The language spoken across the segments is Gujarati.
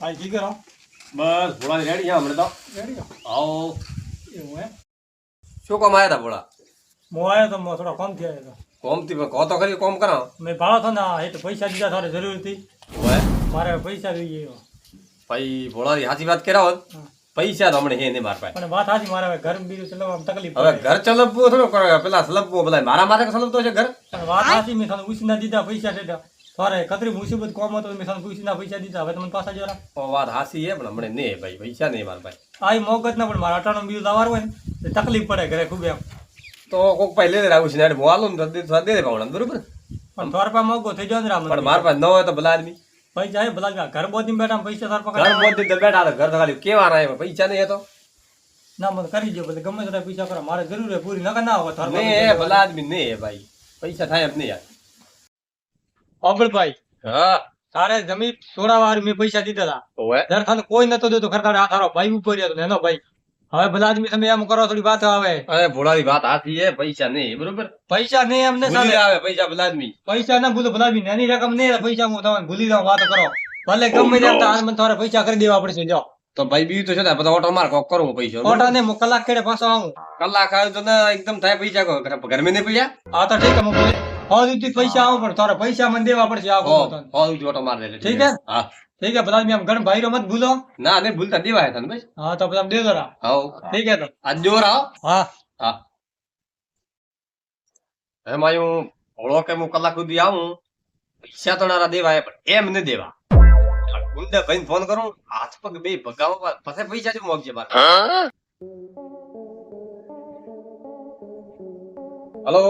ભાઈ જી કરો. બસ ભોળા રેડી હા હમણાં તો. રેડી આવો. એવું એમ? શું કામ આવ્યા હતા ભોળા? મો આવ્યો તો મો થોડો કોમ થયા હતો કોમથી કહો તો ખરી કોમ કરો. મેં ભાડો થયો ના આ એટલે પૈસા દીધા તારે જરૂર હતી. ઓય મારે પૈસા જોઈએ ગયો ભાઈ ભોળાની સાચી વાત કર્યા હોત પૈસા તો હમણાં હે નહીં માર પાસે. પણ વાત સાચી મારે હવે ઘર બીજું ચલાવવામાં તકલીફ હવે ઘર ચલબવો થોડું કરે. પેલા સલબવો બધા મારા માથે સલવતો છે ઘર? વાત સાચી મેં તને ઉછીના દીધા પૈસા છે તારે કતરી મુસીબત કોમ હતો મેં તને ઉછીના પૈસા દીધા. હવે તમને પાછા જરા. ઓ વાત હાસી હે પણ હમણાં નહીં ભાઈ પૈસા નહીં મારા ભાઈ આઈ મોગત ના પણ મારા અટાણો બીજું દાવાર હોય ને તકલીફ પડે ઘરે ખૂબ એમ. તો કોક પહેલે લે આવું છે ને હું હાલું ને દે દે ભાવડા બરોબર? પણ થોડા પા મોગો થઈ જાય ને રામ પણ મારા પાસે ન હોય તો ભલા આદમી. પૈસા હે ભલા ઘર બોધી બેઠા પૈસા તાર ઘર બોધી તો બેઠા ઘર તો ખાલી કેવા રહ્યા પૈસા નહીં હતો. ના મને કરી દો બધે ગમે તે પૈસા કરો. મારે જરૂર હે પૂરી. નગર ના હોય તાર નહીં ભલા આદમી નહીં હે ભાઈ. પૈસા થાય એમ નહીં યાર. અબળભાઈ હા. તારે જમી સોળા વાર મેં પૈસા દીધા હતા દરખાન દર કોઈ નતો દેતો. ખરખર આ તારો ભાઈ ઊભો રહ્યો એનો ભાઈ. હવે ભલા આદમી તમે એમ કરો થોડી વાત આવે. અરે ભોળાની વાત હાથી છે પૈસા નહીં બરોબર? પૈસા નહીં એમ ને આવે પૈસા ભલા આદમી. પૈસા ના ભૂલો ભલા આદમી. નાની રકમ નહીં પૈસા હું તમને ભૂલી જાઉં વાત કરો. ભલે ગમે તેમ તો મને તમારે પૈસા કરી દેવા પડશે જો. તો ભાઈ બીજું તો છે ને બધા ઓટો માર કોક કરવો પૈસા ઓટો ને કલાક કેડે પાછો આવું. કલાક આવે તો ને એકદમ થાય પૈસા ઘર મેં નહીં પૈસા? આ તો ઠીક હું દીધી પૈસા આવો પણ તારા પૈસા મને દેવા પડશે આવો તું ઓટો માર દે ઠીક હે? હા? ઠીક હે બધા મેં ગણ ઘર ભાઈ મત ભૂલો. ના ને ભૂલતા દેવાય તને ભાઈ હા તો બધા દે જરા. હા ઠીક હે તો. આજ જોર આવો. હા. હા. એમાં હું ઓળો કે હું કલાક સુધી આવું પૈસા તો નારા દેવાય પણ એમ નહીં દેવા. ગુંડા ભાઈ ફોન કરું હાથ પગ બે ભગાવો પછી પૈસા જ મોકજે બાર હલો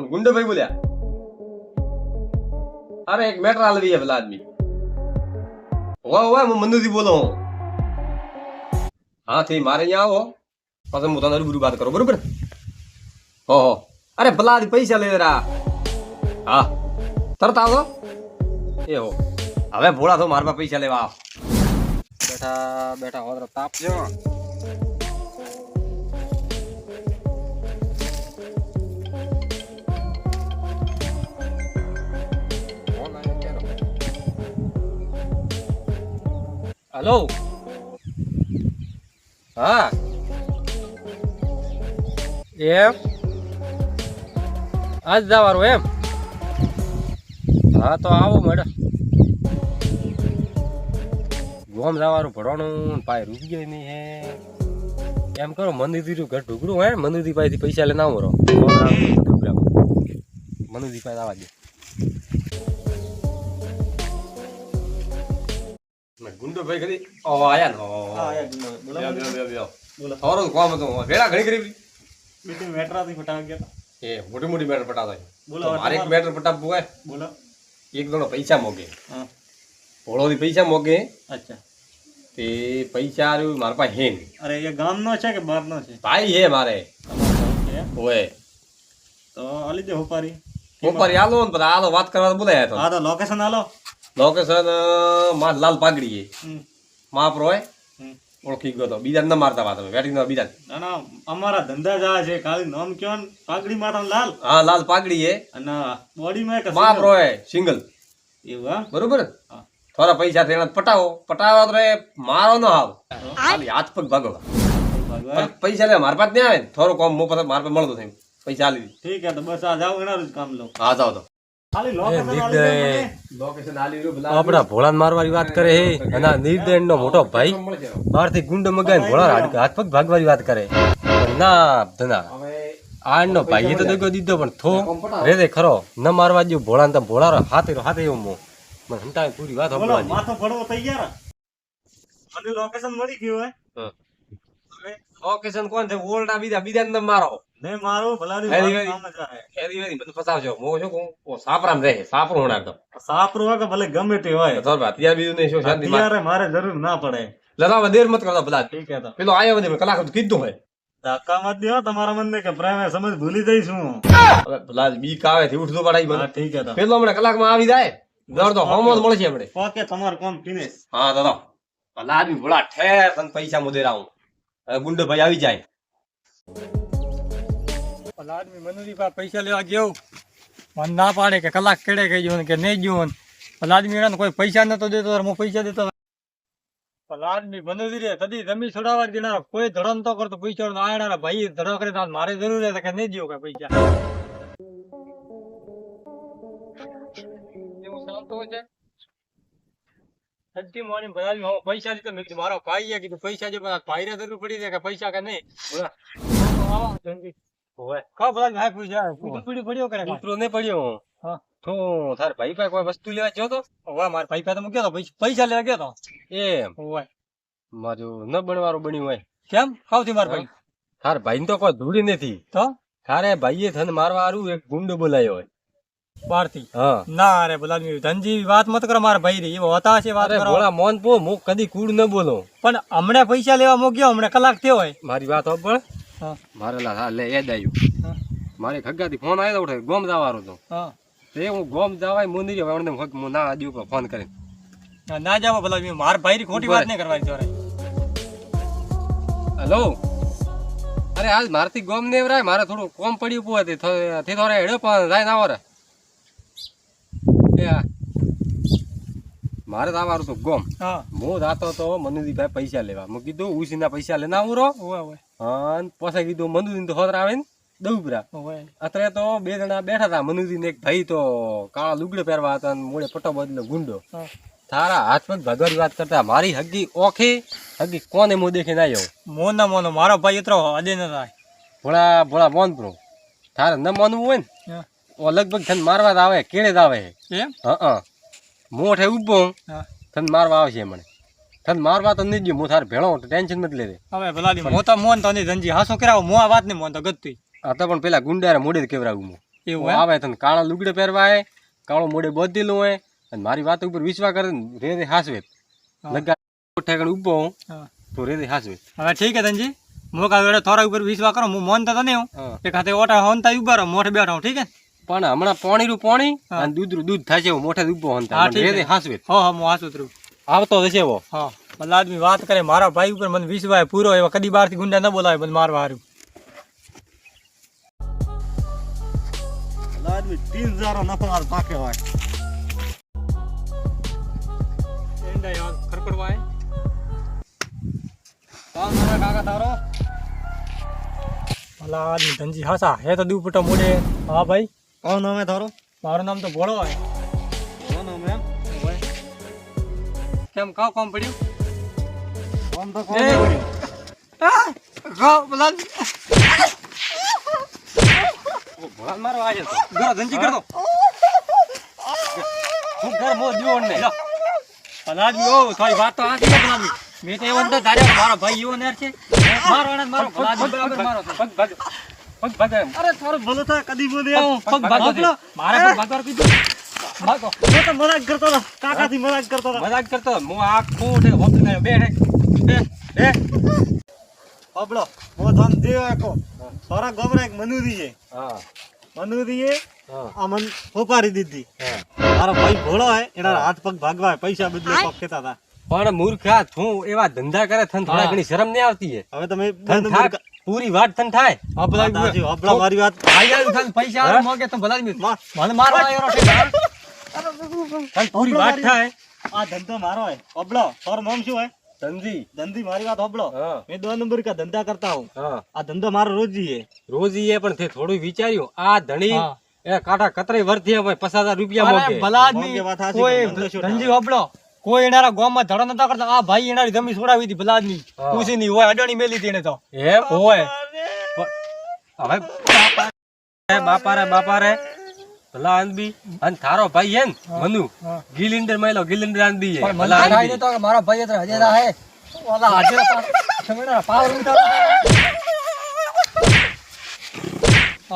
કોણ ગુંડા ભાઈ બોલ્યા અરે એક મેટર આલવી હે પેલા આદમી. હોવા હોવા હું મંદુથી બોલો હું હા થી મારે અહીંયા આવો. પછી હું તને રૂબરૂ વાત કરો, બરોબર? હો હો. અરે ભલા આદમી પૈસા લઈ રા. હા. તરત આવો. એ હો. હવે ભોળા તો મારા પાસે પૈસા લેવા આવ. બેઠા બેઠા હોત તાપ જો હલો હા. એમ? આજ જવાનું એમ? હા, તો આવો મેડમ. ગોમ જવાનું ભરવાનું પાય રૂપી ગયો નહીં હે. એમ કરો મંદિરથી ઘર ઢુકડું હે મંદિરથી પાસેથી પૈસા લઈને આવો રહો. મંદિરથી પાસે આવવા દે. ગુંડો ભાઈ કરી ઓ આયા ને. બ્યો બ્યો બ્યો બ્યો બોલો. થોડું કામ હતું. વેળા ઘણી કરી બીજું મેટરાથી ફટાવી ગયા એ મોટી મોટી મેટર પટાતા બોલો, તો મારે એક મેટર પટાવવું હોય. બોલો. એક દોડો પૈસા મોગે હા. ભોળોથી પૈસા મોગે અચ્છા. તે પૈસા હારું મારા પાસે હે નહીં. અરે એ ગામનો છે કે બહારનો છે? ભાઈ હે મારે. ઓય. તો આલી દે હોપારી. ઉપર આલો ને બધા આલો વાત કરવા બોલાયા તો. હા તો લોકેશન આલો. લોકેશનમાં લાલ પાગડી હમ, માપરો હોય ઓળખી ગયો તો. બીજા ના મારતા વાત વેટિંગ નો બીજા ના ના અમારા ધંધા જ આ છે. ખાલી નામ કયો ને? મારા લાલ. હા લાલ પાગડી હે અને બોડીમાં એક માપરો હે સિંગલ. એવું હા? બરોબર. થોડા પૈસા થઈને પટાવો. પટાવો તો મારો ન આવ ખાલી હાથ પગ ભાગો પૈસા લે મારા પાસે નહીં આવે થોડો કોમ મો પાસે મારા પાસે મળતો થઈ પૈસા લીધી ઠીક હે તો બસ આ જાવ એના કામ લો હા જાઓ તો. આપણા ભોળાને મારવાની વાત કરે હે. અને આ નિર્દયન નો મોટો ભાઈ બહારથી ગુંડો મગાઈ ભોળા હાથ હાથ પગ ભાગવાની વાત કરે. પણ ના ધના. આડ નો ભાઈ તો દગો દીધો પણ થો. રે રે ખરો. ન મારવા દો ભોળા ને ભોળા હાથે હાથે એવો મો. મને હંતાય પૂરી વાત માથો તૈયાર. મને લોકેશન મળી ગયું હે? લોકેશન કોણ છે? ઓલ્ડા બીજા બીજા ને મારો. ને મારું ભલાની. એરી બધું ફસાવજો. મો સાપરામ રહે સાપરું હોણા એકદમ. સાપરું કે ભલે ગમે તે હોય. બીજું નહીં શું શાંતિ મારે જરૂર ના પડે. લડાવા દેર મત કરતા બધા. ઠીક હે તો. પેલો આયો નથી કલાક કીધું હોય. ધક્કા મત દેવો તમારા મનને કે પ્રેમે સમજ ભૂલી જઈશ હું. પેલા બીક આવે થી ઉઠતું પડાય મને. ઠીક હે તો. પેલો હમણાં કલાકમાં આવી જાય. દર તો હોમો મળશે આપણે ઓકે તમારું કામ ફિનિશ. હા દાદા ભલા આદમી ભોળા ઠેર પૈસા મુદે આવું ગુંડો ભાઈ આવી જાય. ભલા મનુરી પાસે પૈસા લેવા ગયો. મને ના પાડે કે કલાક કેડે કહી ગયો કે નહીં ગયો લાડમી કોઈ પૈસા નતો દેતો હું પૈસા દેતો? લાડમી મનુરી રે, તદી જમી છોડાવવા દેનાર. કોઈ ધડો નતો કરતો પૈસા આયણારા ભાઈ ધડો કરે મારે જરૂર છે કે નહીં દીધો કે પૈસા. એવું ચાલતું હોય છે? સચ્ચી મોની આદમી હું પૈસા દીધો. મેં કીધું, મારો ભાઈ કીધું, પૈસા પૈસા વસ્તુ લેવા ગયો તો? મારા ભાઈ પાસે મૂક્યો તો? પૈસા પૈસા લેવા ગયો તો? એમ. મારું ન બનવારું બન્યું હોય. કેમ? ખાવથી મારા ભાઈ. તાર ભાઈ તો કોઈ ધૂળી નથી. તો? તારે ભાઈએ ધન મારવા હારું એક ગુંડો બોલાયો હોય. બહારથી હા. ના રે બોલા ધનજી વાત મત કરો મારા ભાઈ રી એવો હતા છે વાત કરો. ભોળા મોન પો મુ કદી કૂડ ન બોલો. પણ હમણાં પૈસા લેવા મોક્યો હમણાં કલાક થયો હોય. મારી વાત સાંભળ હા. મારે લા હા લે એ હા. મારે ખગ્ગાથી ફોન આવ્યો ઉઠે ગોમ જવાનો હતો એ તે હું ગોમ જવાય મુંદી રહ્યો એમને હું ના આજી ઉપર ફોન કરી ના, જાવ ભલા માર ભાઈ ખોટી વાત નહીં કરવાની ચોરે હેલો? અરે આજ મારથી ગોમ ને રાય મારે થોડું કોમ પડ્યું પુઆ તે થી તે થોડે હેડો પણ જાય ના વરે એ હા. મારે તો આવવાનું હતું ગોમ. હા. જાતો તો મનુજીભાઈ પૈસા લેવા. મેં કીધું ઉસીના પૈસા લેના આવું રો ઓય અને પછી કીધું મનુજી તો હોતરા આવે ને દઉપરા અત્રે તો બે જણા બેઠા હતા મનુજી એક ભાઈ તો કાળા લુગડે પહેરવા હતા અને મોડે પટ્ટો બદલો ગુંડો. તારા હાથ પગ ભગવાન વાત કરતા મારી હગી ઓખી હગી કોને મો દેખીને આવ્યો મોના મોનો મારો ભાઈ એટલો અદે ન થાય. ભોળા ભોળા મોન પ્રો તારે ન માનવું હોય ને ઓ લગભગ તને મારવા જ આવે કેળે જ આવે. એમ? હા મોઠે હા. તને મારવા આવશે મને. તને માર વાત નહીં જ હું તાર ભેળો ટેન્શન મત લે હવે ભલા દી મોતા મોન તો નહીં ધનજી હાસો કરાવો. મો આ વાત ને મોન તો ગતતી આ તો પણ પેલા ગુંડારે મોડે કેવરાવું હું. એવું? આવે તને કાળા લુગડે પહેરવાય કાળો મોડે બધેલું હોય અને મારી વાત ઉપર વિશ્વાસ કરે ને રે રે હાસવે હા. લગા ઠેકાણે ઊભો હું તો રે રે હાસવે હવે ઠીક હે ધનજી. મોકા વેડે થોરા ઉપર વિશ્વાસ કરો. હું મોન તો નહીં હું. હા. એક હાથે ઓટા હોનતા ઊભા રહો મોઢે બેઠો ઠીક હે? પણ હમણાં પાણીનું પાણી અને અને રૂ દૂધ થાય છે મોઠે ઊભો હોનતા હા, રે રે હાસવે હો હા હું હાસું આવતો હશે એવો. હા ભલા આદમી વાત કરે મારા ભાઈ ઉપર મને વિશ્વાસ પૂરો એવા કદી બહારથી ગુંડા ન બોલાવે મને મારવા હારું. આદમી તીન હજારો નફો માર પાકે હોય. ખરખડવાય કામ કરે કાકા તારો? ભલા આદમી ધનજી હાસા હે તો દીવપુટા મોડે હા ભાઈ. કોણ નામે તારો? મારું નામ તો ભોળો હોય. કેમ કાવ કામ પડ્યું? કોણ તો એ! પડ્યું? આ! કાવ ભલા આદમી. ભોળા મારવા આવે તો. ગરો ધનજી કરતો હું ઘર મો દીવો ને. આદમી ઓ થોડી વાત તો આથી ભલા આદમી મેં તો એવો નતો ધાર્યો મારો ભાઈ એવો નેર છે. મારો અને મારો ભલા બરાબર મારો પગ ભાગ પગ ભાગ અરે તારો ભલો થા કદી બોલે. પગ ભાગો મારે પગ ભાગવાનું કીધું. ભાગો. હું તો મજાક કરતો હતો કાકાથી મજાક કરતો હતો. મજાક કરતો હું આખું ઉઠે હોપી ગયો બે બે બે. અબળો હું ધન દેવ એકો તારા ગોબરા એક મનુરી છે હા. મનુરીએ હા. આ મન ફોપારી દીધી મારો ભાઈ ભોળો હે એના હાથ પગ ભાગવા પૈસા બદલે પગ કહેતા હતા. પણ મૂર્ખા હું એવા ધંધા કરે થન થોડા ઘણી શરમ નહીં આવતી હે? હવે તમે પૂરી વાત થન થાય. અબળો મારી વાત આવ્યું થાય પૈસા મોગે તો ભલા મને મારવા આવ્યો પૂરી વાત થાય. આ ધંધો મારો હોય અબળો તારું નામ શું હોય ધંધી ધંધી મારી વાત અબળો મેં દો નંબર કા ધંધા કરતા હું. આ ધંધો મારો રોજી હે. રોજ ઈ પણ તે થોડું વિચાર્યું. આ ધણી એ કાટા કતરે વર્ધી હોય પચાસ હજાર રૂપિયા મોગે ભલા આદમી કોઈ ધંધી હોબળો કોઈ એનારા ગામમાં ધડો નતા કરતા. આ ભાઈ એનારી જમીન છોડાવી હતી ભલા આદમી. પૂછીની હોય અડણી મેલી હતી એને તો. એ હોય. હવે બાપા રે, બાપા રે બાપા રે. ભલા આનબી અને તારો ભાઈ હે ને મનુ. ગિલિન્ડર માયલો ગિલિન્ડર આનબી હે ભલા આનબી તો મારા ભાઈ અત્યારે હજે રહે ઓલા હજે સમજ્યા? પાવર ઉતારો.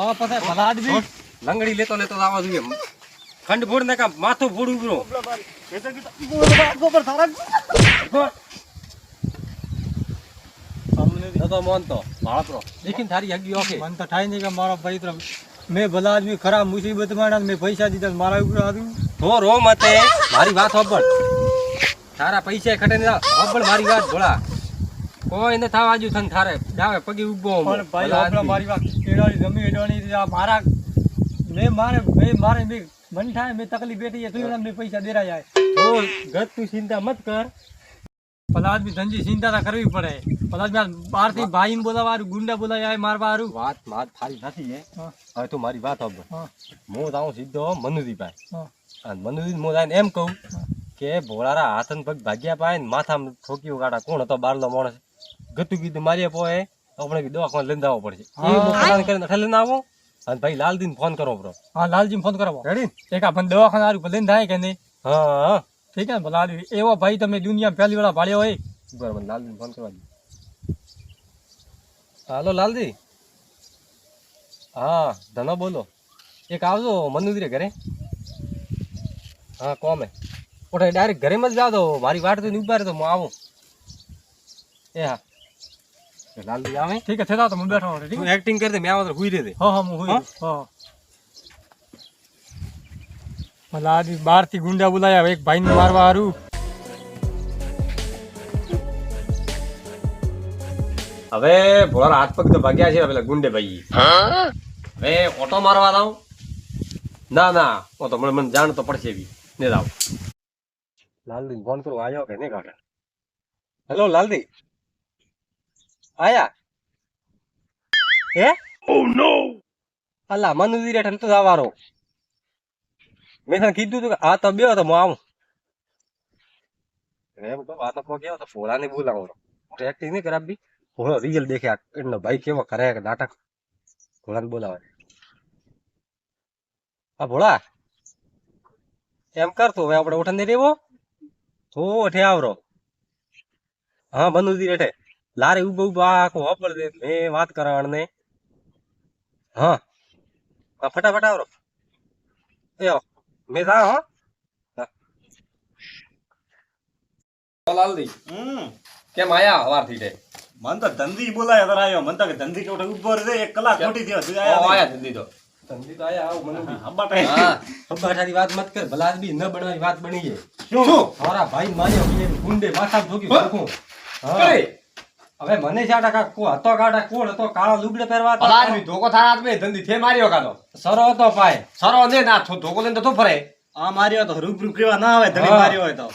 આ પછી ભલા આનબી લંગડી લેતો લેતો આવા જોઈએ. ખંડ ફોડ ને કા માથું ફોડ ઉભરો. તો કીધું, તો ભાળપરો દેખીને થારી હગી ઓકે મન તો થાય નહીં કે મારો ભાઈ તો મેં ભલા આદમી ખરાબ મુસીબતમાં મેં પૈસા દીધા મારા ઉપર આવ્યું. તો રો મતે મારી વાત હોબળ તારા પૈસા ખટે ને હોબળ મારી વાત ભોળા. કોઈ ને થાવા આજુ થન થારે. ડાવે પગે ઊભો. પણ ભાઈ હોબળ મારી વાત. એડવાની જમી આ મારા મેં મારે મેં મારે મેં મન થાય મેં તકલીફ બેઠી છે. તું એમને પૈસા દેરા જાય તો ગત તું ચિંતા મત કર. પેલા આદમી ધનજી ચિંતા કરવી પડે. પેલા આદમી બહારથી ભાઈ બોલાવા હારું, ગુંડા બોલાવા મારવા હારું. વાત વાત થારી નથી. હવે તું મારી વાત હવે હા. જાઉં સીધો મનુજી પાસે અને મનુજી હું જઈને એમ કહું કે ભોળારા હાથ ને પગ ભાગ્યા પાય ને માથામાં ઠોકી ઉગાડા કોણ હતો? બારલો માણસ. ગતું કીધું મારી પોએ આપણે દવાખાને લઈને આવવો પડશે. એ. કરીને લઈને આવો. અને ભાઈ લાલજી ફોન કરો બ્રો હા લાલજી ફોન કરો. રેડી એક આ દવાખાના હારું ભલે થાય કે નહીં? હા હા. ઠીક છે ને? એવો ભાઈ તમે દુનિયા પહેલી વાળા ભાડ્યો હોય. બરાબર મને ફોન કરવા હાલો લાલજી. હા ધનો બોલો. એક આવજો મનુદીરે ઘરે. હા કોમે? ઓઠે ડાયરેક્ટ ઘરે જ જાવ મારી વાટ તો ઊભા રહે તો હું આવું. એ હા. લાલજી આવે? ઠીક છે થતા તો હું બેઠો ઠીક એક્ટિંગ કરી દે મેં આવો તો હુઈ રહે હા હા હું હોય હા. ભલા આદમી બહારથી ગુંડા બોલાયા એક ભાઈ ને મારવા હારું. હવે ભોળા હાથ પગ તો ભાગ્યા છે પેલા ગુંડે ભાઈ હવે ઓટો મારવા લાવ ના ના ઓ તો મને મને જાણ તો પડશે એવી. ને લાવ લાલદી ફોન કરો આવ્યો કે નહીં કાકા? હેલો લાલદી આયા? હે? ઓ નો અલા મનુજી રેઠ તો જવાનો. મેં તને કીધું તું કે આ તો બે તો હું આવું. એમ તો આ તો પગ્યો તો ભોળાને બોલાવો. એક્ટિંગ નહીં કરાવી ભોળો રિયલ દેખે આ એનો ભાઈ કેવો કરે કે નાટક. ભોળાને બોલાવે. આ ભોળા, એમ કરતો હવે આપણે ઉઠા નહીં રેવો? તો ઠે આવરો. હા, બનુજી રેઠે લારે ઊભો ઊભો આખો વાપર દે. મે વાત કરવાને ને હા. હા, ફટાફટ આવરો. એ. મેં જા હો. લાલદી હમ. કેમ આયા હવારથી તે? મન તો ધંધી બોલાય તાર આવ્યો મન તો કે ધંધી કોઠે ઊભો રહે એક કલાક ખોટી થયો તું આયા આયા જલ્દી તો. ધંધી તો આયા આવ મનુજી હબ્બા ટાઈમ હા હબ્બાઠાની વાત મત કર. ભલા આદમી ન બનવાની વાત બની છે શું? મારા ભાઈ માર્યો કે ગુંડે માથા ઠોકી ઠોકું હા? હવે મને શાટા કા કો હતો કાઢા કોણ હતો કાળા લુગડે પહેરવા હતા? આદમી ધોકો થારા હાથમાં ધંધી થે માર્યો કાતો. સરો હતો પાય સરો ને ના થો- ધોકો લઈને તો ફરે. આ માર્યો તો રૂપ રૂપ કેવા ના આવે ધણી. માર્યો હોય તો.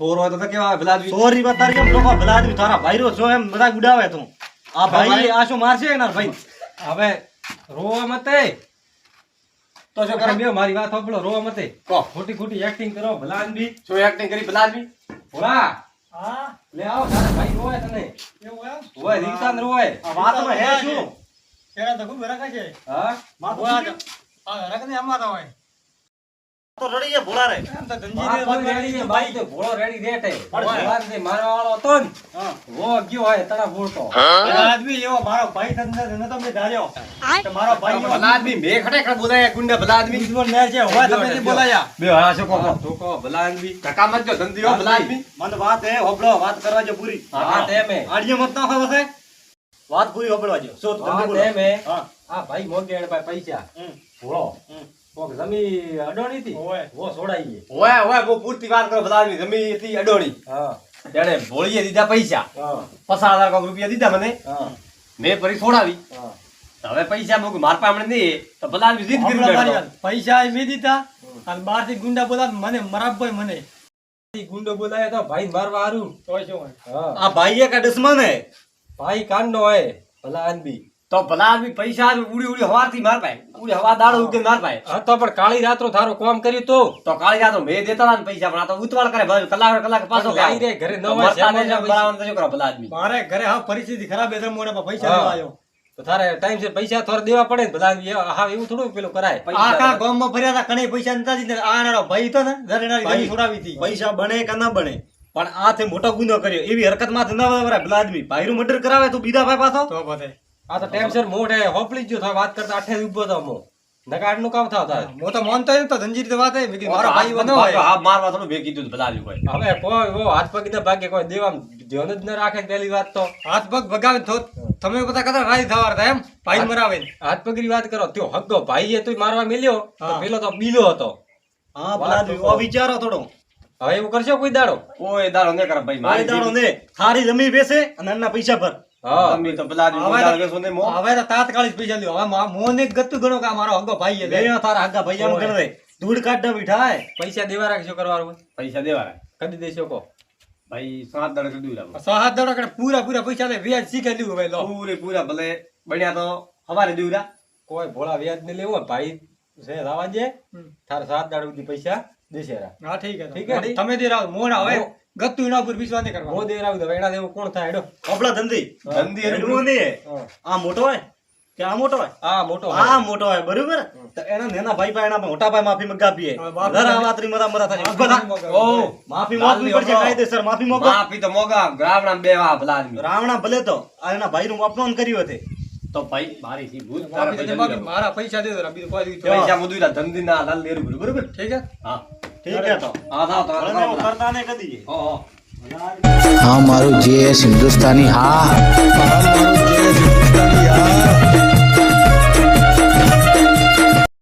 સોર હોય તો તો કેવા ભલા આદમી સોરી બતાર કેમ લોકો ભલા આદમી તારા ભાઈરો છો એમ બધા ઉડાવે તું. આ ભાઈ આ શું મારશે ના ભાઈ? હવે રોવા મતે તો જો કરે? બે મારી વાત સાંભળો રોવા મતે ખોટી ખોટી એક્ટિંગ કરો ભલા આદમી શું એક્ટિંગ કરી ભલા આદમી ભોળા. હા? લે આવો તારે ભાઈ રોય તને એવું એમ? રોવે રીતાન રોવે આ વાતમાં હે શું? પેલા તો રાખે છે. હા? માથું ઓલા શું હા રખ ને અમારા હોય. તો રડી ગયા ભોળા રે એમ તો ધનજી ને છે, ભાઈ તો ભોળો રેડી રેટે પણ ભગવાન જે મારવા વાળો હતો ને હા. વો ગયો હોય બોલતો પેલા આદમી એવો મારો ભાઈ થઈને નતો મેં ધાર્યો. કે મારો ભાઈ એવો. આદમી મેં ખરેખર બોલાયા ગુંડા ભલા આદમી દુશ્મન મેર છે હોય તમે નહીં બોલાયા. બે હા કહો કહો. તો કહો ભલા આદમી ધક્કા મત જો ધંધી હો ભલા આદમી મને વાત હે હોબળો વાત કરવા જો પૂરી. હા તેમે આડિયો મત ના ખાવ વાત પૂરી હોબળવા જો. ધંધો બોલો. તેમે હા. આ ભાઈ મોગે એને પૈસા. ભોળો. કોક જમી અડોણી હતી? ઓય. વો છોડાઈએ ઓય ઓય બહુ પૂરતી વાત કરો આદમી જમી હતી અડોણી. હા. એને ભોળીએ દીધા પૈસા. હા. પચાસ હજાર કોક રૂપિયા દીધા મને. હા. મેં ફરી છોડાવી હા. હવે પૈસા મોક માર પાસે નહીં. તો આદમી જીદ કરી. પૈસા મેં દીધા. અને બહારથી ગુંડા બોલા મને મરાભાઈ મને. ગુંડો બોલાયો તો ભાઈ મારવા હારું. તો શું આ ભાઈ એક દુશ્મન હે ભાઈ કાંડો હોય ભલા આદમી. તો ભલા આદમી પૈસા ઉડી ઉડી હવારથી માર ઉડી હવા દાડો ઉગે માર ભાઈ. હા તો પણ કાળી રાત્રો થારો કામ કર્યું તો? તો કાળી રાતો મેં દેતા ના પૈસા પણ આ તો ઉતવાળ કરે ભાઈ કલાક કલાક પાછો લાઈ રે ઘરે ન હોય મરતા ને બરાબર તો શું કરો ભલા આદમી? મારે ઘરે હા પરિસ્થિતિ ખરાબ એટલે મોડે પૈસા લેવા આવ્યો. તો તારે ટાઈમ છે પૈસા થોડા દેવા પડે ને બધા હા એવું થોડું પેલું કરાય. આખા ગામમાં ફર્યા હતા કણે પૈસા નતા દીધા. આ ભાઈ તો ને ઘરે ભાઈ. છોડાવી હતી. પૈસા બને કે ના બને પણ આ તે મોટો ગુનો કર્યો. એવી હરકતમાં ના વરાય ભલા આદમી. ભાઈનું મર્ડર કરાવે તું બીજા ભાઈ પાછો? તો બધે. આ તો ટેન્શન મોઢે હોપલી જ થાય વાત કરતા આઠે ઊભો તો મો. નકાડનું કામ થા થાય મો તો માનતો થાય તો ધંજીર તો વાત આવી. મેં કીધું મારો ભાઈ બનો હોય હા મારવા થોડું ભેગી દીધું બધા કોઈ હવે કોઈ વો હાથ પગ ના ભાગે કોઈ દેવા ધ્યાન જ ન રાખે પહેલી વાત તો. હાથ પગ ભગાવે તો તમે બધા કદાચ રાજી થવા એમ? ભાઈ મરાવે હાથ પગની વાત કરો. ત્યો હગ્ગો ભાઈ એ તું મારવા મેલ્યો તો પેલો તો બીલો હતો. હા ઓ વિચારો થોડો. હવે એવું કરશો કોઈ દાડો? કોઈ દાડો ન કરે ભાઈ મારી દાડો ને થારી જમી બેસે અને એના પૈસા ભર. હવે કોઈ તો- તાત્કાલિક પૈસા લ્યો હવે મોને ગતું ગણો કે મારો હગો ભાઈ બે. તારા આગા ભાઈ કરી દે ધૂળ કાઢ બીઠા પૈસા દેવા રાખજો કરવાનું પૈસા દેવા કદી દેશો કો ભાઈ સાત દાડા કરી દઉં સો હાથ દડો કરે પૂરા પૂરા પૈસા લે. વ્યાજ શીખે લીધું ભાઈ લો. પૂરે પૂરા ભલે બન્યા તો હવારે દેવરા કોઈ ભોળા વ્યાજ ને લેવો ભાઈ છે રાવા તાર સાત દાડા સુધી પૈસા દેશે હા ઠીક હે ઠીક ઠીક હે? હે તમે દે રાવ. ગતું ના ઉપર વિશ્વાસ નહીં કરવા મોદી રાવ દે એના દેવું. કોણ થાય? એડો કપડા ધંધી. ધંધી એટલું નહીં. આ મોટો હોય? કે આ મોટો હોય? આ મોટો આ મોટો હોય બરોબર? તો એના નેના ભાઈ પાસે એના મોટા ભાઈ માફી મગાવીએ. ઘર આ વાતરી મરા મરા થાય ઓ માફી મોગવી પડશે કાયદેસર માફી મોગો માફી તો મોગા રાવણા બે વા ભલા આદમી રાવણા ભલે તો આ એના ભાઈનું અપમાન કર્યું હતું. તો ભાઈ મારી થી ભૂલ તારા. મારા પૈસા દે તો કોઈ પૈસા મુદુરા ધંધી ના લાલ લેરું બરોબર? ઠીક હા. ઠીક હે તો. હા થાવ તો ભલે એવું ને કદી. હો હો. હા મારું જે હિન્દુસ્તાની હા. હા, મારું જે હિન્દુસ્તાની યાર.